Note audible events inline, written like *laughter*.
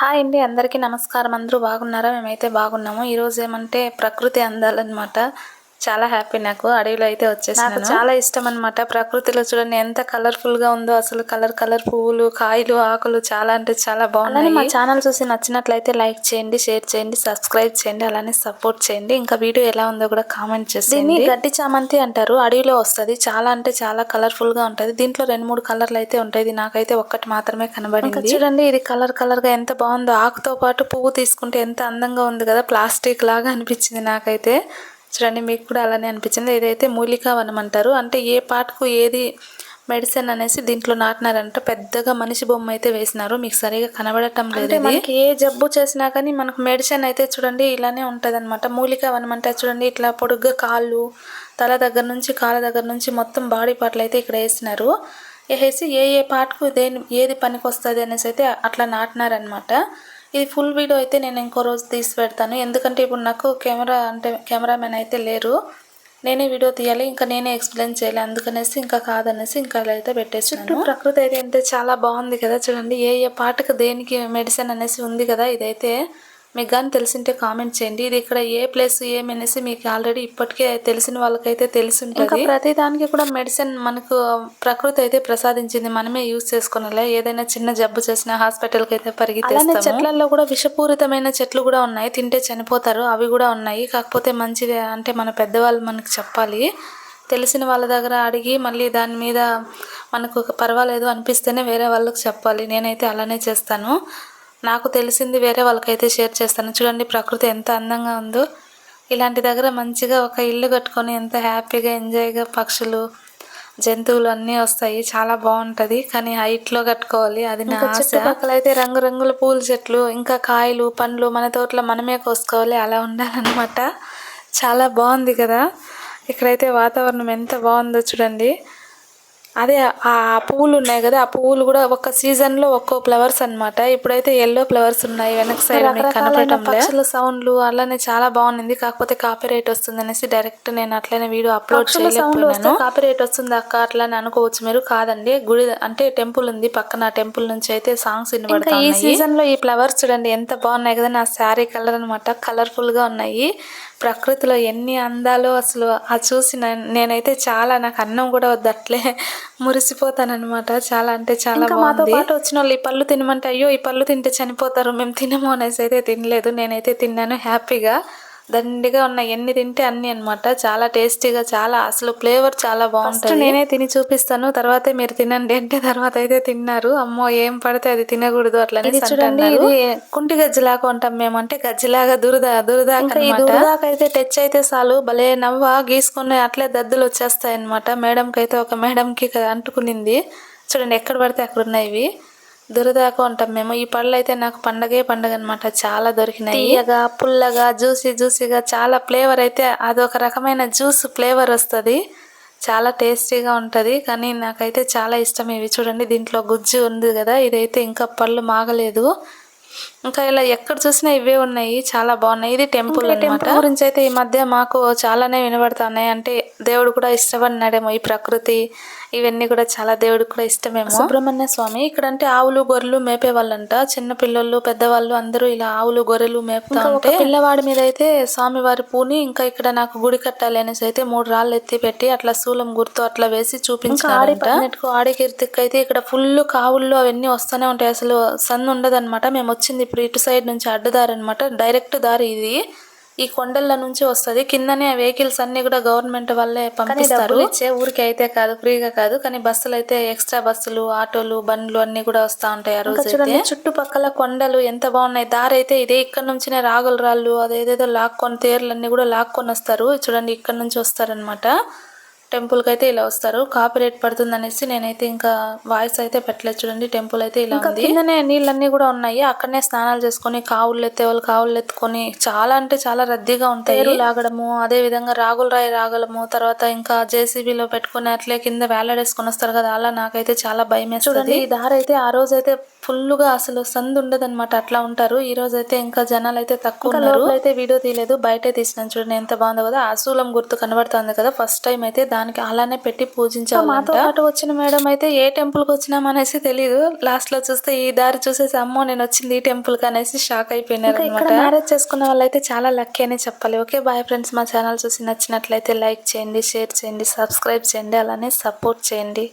Hi అండి అందరికీ నమస్కారం. అందరూ బాగున్నారా? మేమైతే బాగున్నాము. ఈరోజు ఏమంటే ప్రకృతి అందాలన్నమాట. చాలా హ్యాపీ నాకు. అడవిలో అయితే వచ్చేసాను నాకు చాలా ఇష్టం అనమాట ప్రకృతిలో చూడండి ఎంత కలర్ఫుల్గా ఉందో అసలు. కలర్ కలర్ పువ్వులు కాయలు ఆకులు చాలా అంటే చాలా బాగున్నాయి మా ఛానల్ చూసి నచ్చినట్లయితే లైక్ చేయండి షేర్ చేయండి సబ్స్క్రైబ్ చేయండి అలానే సపోర్ట్ చేయండి. ఇంకా వీడియో ఎలా ఉందో కూడా కామెంట్ చేసి దీన్ని గడ్డి చామంతి అంటారు. అడవిలో వస్తుంది. చాలా అంటే చాలా కలర్ఫుల్గా ఉంటది. దీంట్లో రెండు మూడు కలర్లు అయితే ఉంటాయి. ఇది నాకైతే ఒక్కటి మాత్రమే కనబడింది. చూడండి ఇది కలర్ కలర్గా ఎంత బాగుందో. ఆకుతో పాటు పువ్వు తీసుకుంటే ఎంత అందంగా ఉంది కదా. ప్లాస్టిక్ లాగా అనిపించింది నాకైతే. చూడండి మీకు కూడా అలానే అనిపించింది. ఇదైతే మూలికా వనం అంటారు అంటే ఏ పాటకు ఏది మెడిసిన్ అనేసి దీంట్లో నాటినారంట. పెద్దగా మనిషి బొమ్మ అయితే వేసినారు. మీకు సరిగా కనబడటం లేదు మనకి ఏ జబ్బు చేసినా కానీ మనకు మెడిసిన్ అయితే చూడండి ఇలానే ఉంటుంది అనమాట మూలికా వనం అంటే చూడండి ఇట్లా పొడుగ్గా కాళ్ళు తల దగ్గర నుంచి కాళ్ళ దగ్గర నుంచి మొత్తం బాడీ పార్ట్లు అయితే ఇక్కడ వేసినారు. వేసేసి ఏ ఏ పాటకు దేని ఏది పనికి వస్తుంది అనేసి అయితే అట్లా నాటినారనమాట ఇది ఫుల్ వీడియో అయితే నేను ఇంకో రోజు తీసి పెడతాను. ఎందుకంటే ఇప్పుడు నాకు కెమెరా అంటే కెమెరామెన్ అయితే లేరు. నేనే వీడియో తీయాలి ఇంకా నేనే ఎక్స్ప్లెయిన్ చేయాలి. అందుకనేసి ఇంకా కాదనేసి ఇంకా అలా అయితే పెట్టేసి చుట్టూ ప్రకృతి అయితే అంటే చాలా బాగుంది కదా చూడండి. ఏ ఏ పాటకు దేనికి మెడిసిన్ అనేసి ఉంది కదా ఇదైతే. మీకు కానీ తెలిసింటే కామెంట్ చేయండి. ఇది ఇక్కడ ఏ ప్లేస్ ఏమనేసి మీకు ఆల్రెడీ ఇప్పటికే తెలిసిన వాళ్ళకైతే తెలిసి ఉంటుంది ప్రతి దానికి కూడా మెడిసిన్ మనకు ప్రకృతి అయితే ప్రసాదించింది. మనమే యూజ్ చేసుకోనాలి ఏదైనా చిన్న జబ్బు చేసినా హాస్పిటల్కి అయితే పరిగెత్తే చెట్లలో కూడా విషపూరితమైన చెట్లు కూడా ఉన్నాయి. తింటే చనిపోతారు. అవి కూడా ఉన్నాయి. కాకపోతే మంచిది అంటే మన పెద్దవాళ్ళు మనకు చెప్పాలి. తెలిసిన వాళ్ళ దగ్గర అడిగి మళ్ళీ దాని మీద మనకు పర్వాలేదు అనిపిస్తేనే వేరే వాళ్ళకి చెప్పాలి. నేనైతే అలానే చేస్తాను. నాకు తెలిసింది వేరే వాళ్ళకైతే షేర్ చేస్తాను. చూడండి ప్రకృతి ఎంత అందంగా ఉందో. ఇలాంటి దగ్గర మంచిగా ఒక ఇల్లు కట్టుకొని ఎంత హ్యాపీగా ఎంజాయ్గా పక్షులు జంతువులు అన్నీ వస్తాయి. చాలా బాగుంటుంది. కానీ హైట్లో కట్టుకోవాలి. అది నా చుట్టుపక్కల అయితే రంగురంగుల పూల చెట్లు ఇంకా కాయలు పండ్లు మన తోటలో మనమే కోసుకోవాలి. అలా ఉండాలన్నమాట. చాలా బాగుంది కదా. ఇక్కడైతే వాతావరణం ఎంత బాగుందో చూడండి. అదే ఆ పువ్వులు ఉన్నాయి కదా ఆ పువ్వులు కూడా ఒక సీజన్లో ఒక్కో ఫ్లవర్స్ అనమాట ఇప్పుడైతే ఎల్లో ఫ్లవర్స్ ఉన్నాయి వెనక సైడ్ కనపడటం పక్షుల సౌండ్లు అలానే చాలా బాగుంది కాకపోతే కాపీ రైట్ వస్తుంది అనేసి డైరెక్ట్ నేను అట్లనే వీడియో అప్లోడ్ చేయలేకపోయాను కాపీ రైట్ వస్తుంది అక్క అట్లని అనుకోవచ్చు మీరు. కాదండి గుడి అంటే టెంపుల్ ఉంది పక్కన టెంపుల్ నుంచి అయితే సాంగ్స్ వినబడతాయి ఈ సీజన్లో ఈ ఫ్లవర్స్ చూడండి ఎంత బాగున్నాయి కదా నా శారీ కలర్ అనమాట కలర్ఫుల్గా ఉన్నాయి. ప్రకృతిలో ఎన్ని అందాలు అసలు ఆ చూసి నేనైతే చాలా నాకు అన్నం కూడా వద్దట్లే *laughs* మురిసిపోతానమాట చాలా అంటే చాలా మాతో పాటు వచ్చిన వాళ్ళు ఈ పళ్ళు తినమంటే అయ్యో ఈ పళ్ళు తింటే చనిపోతారు మేము తినము అనేసి అయితే తినలేదు. నేనైతే తిన్నాను హ్యాపీగా. దండిగా ఉన్నాయి. ఎన్ని తింటే అన్ని అనమాట చాలా టేస్టీగా చాలా అసలు ఫ్లేవర్ చాలా బాగుంటుంది. నేనే తిని చూపిస్తాను. తర్వాత మీరు తినండి అంటే తర్వాత అయితే తిన్నారు. అమ్మో ఏం పడితే అది తినకూడదు అట్లా చూడండి ఇది కుంటి గజ్జిలాగా ఉంటాం మేము. అంటే గజ్జిలాగా దురద దురద ఈ దురదాక అయితే టచ్ అయితే చాలు. భలే నవ్వ గీసుకుని అట్లే దద్దులు వచ్చేస్తాయి అనమాట మేడంకి అయితే ఒక మేడంకి అంటుకునింది. చూడండి ఎక్కడ పడితే అక్కడ ఉన్నాయి ఇవి. దురదాకు ఉంటాం మేము. ఈ పళ్ళు అయితే నాకు పండగే పండగ అనమాట చాలా దొరికినాయి. తీయగా పుల్లగా జ్యూసీ జ్యూసీగా చాలా ఫ్లేవర్ అయితే అదొక రకమైన జ్యూస్ ఫ్లేవర్ వస్తుంది. చాలా టేస్టీగా ఉంటుంది. కానీ నాకైతే చాలా ఇష్టం ఇవి. చూడండి దీంట్లో గుజ్జు ఉంది కదా ఇదైతే ఇంకా పళ్ళు మాగలేదు. ఇంకా ఇలా ఎక్కడ చూసినా ఇవే ఉన్నాయి. చాలా బాగున్నాయి. ఇది టెంపుల్ టెంపుల్ గురించి అయితే ఈ మధ్య మాకు చాలానే వినబడుతున్నాయి. అంటే దేవుడు కూడా ఇష్టపడినాడేమో ఈ ప్రకృతి. ఇవన్నీ కూడా చాలా దేవుడికి కూడా ఇష్టమేమో. సుబ్రహ్మణ్య స్వామి ఇక్కడ అంటే ఆవులు గొర్రెలు మేపే వాళ్ళంట చిన్న పిల్లలు పెద్దవాళ్ళు అందరూ ఇలా ఆవులు గొర్రెలు మేపుతా ఉంటే పిల్లవాడి మీద అయితే స్వామివారి పూని ఇంకా ఇక్కడ నాకు గుడి కట్టాలి అనేసి అయితే మూడు రాళ్ళు ఎత్తి పెట్టి అట్లా శూలం గుర్తు అట్లా వేసి చూపించారంట ఆడి కీర్తికి అయితే ఇక్కడ ఫుల్ కావుళ్ళు అవన్నీ వస్తూనే ఉంటాయి. అసలు సన్ ఉండదన్నమాట. మేము వచ్చింది ఇప్పుడు ఇటు సైడ్ నుంచి అడ్డదారి అనమాట డైరెక్ట్ దారి ఇది. ఈ కొండల నుంచి వస్తుంది. కిందనే వెహికల్స్ అన్ని కూడా గవర్నమెంట్ వాళ్ళే పంపిస్తారు. ఇచ్చే ఊరికి అయితే కాదు ఫ్రీగా కాదు. కానీ బస్సులు అయితే ఎక్స్ట్రా బస్సులు ఆటోలు బండ్లు అన్ని కూడా వస్తా ఉంటాయి ఆ రోజు చుట్టుపక్కల కొండలు ఎంత బాగున్నాయి. దారి అయితే ఇదే. ఇక్కడ నుంచినే రాగుల రాళ్ళు అదేదేదో లాక్కొని తేర్లు అన్ని కూడా లాక్కొని వస్తారు. చూడండి ఇక్కడ నుంచి వస్తారనమాట టెంపుల్కి అయితే ఇలా వస్తారు. కాపీరేట్ పడుతుంది అనేసి నేనైతే ఇంకా వాయిస్ అయితే పెట్టలేదు చూడండి. టెంపుల్ అయితే ఇలా ఉంది. కిందనే నీళ్ళన్నీ కూడా ఉన్నాయి. అక్కడనే స్నానాలు చేసుకొని కావులు ఎత్తే వాళ్ళు కావులు ఎత్తుకొని చాలా అంటే చాలా రద్దీగా ఉంటాయి. లాగడము అదే విధంగా రాగుల రాయి రాగలము తర్వాత ఇంకా జేసీబీలో పెట్టుకుని అట్లే కింద వేలాడేసుకొని వస్తారు కదా అలా నాకైతే చాలా భయం చూడండి ఈ దారి అయితే ఆ రోజు అయితే ఫుల్గా అసలు సందు ఉండదన్నమాట. అట్లా ఉంటారు. ఈ రోజు అయితే ఇంకా జనాలు అయితే తక్కువ ఉన్నారు. అయితే వీడియో తీయలేదు. బయటే తీసినాను చూడండి ఎంత బాగుందో కదా. శూలం గుర్తు కనబడుతుంది కదా. ఫస్ట్ టైం అయితే దానికి అలానే పెట్టి పూజించాము మాతో పాటు వచ్చిన మేడం అయితే ఏ టెంపుల్కి వచ్చినాం అనేసి తెలియదు లాస్ట్లో చూస్తే ఈ దారి చూసేసి అమ్మో నేను వచ్చింది ఈ టెంపుల్కి అనేసి షాక్ అయిపోయినారు ఇక్కడ మ్యారేజ్ చేసుకున్న వాళ్ళైతే చాలా లక్కీ అని చెప్పాలి. ఓకే బాయ్ ఫ్రెండ్స్ మా ఛానల్ చూసి నచ్చినట్లయితే లైక్ చేయండి షేర్ చేయండి సబ్స్క్రైబ్ చేయండి అలానే సపోర్ట్ చేయండి.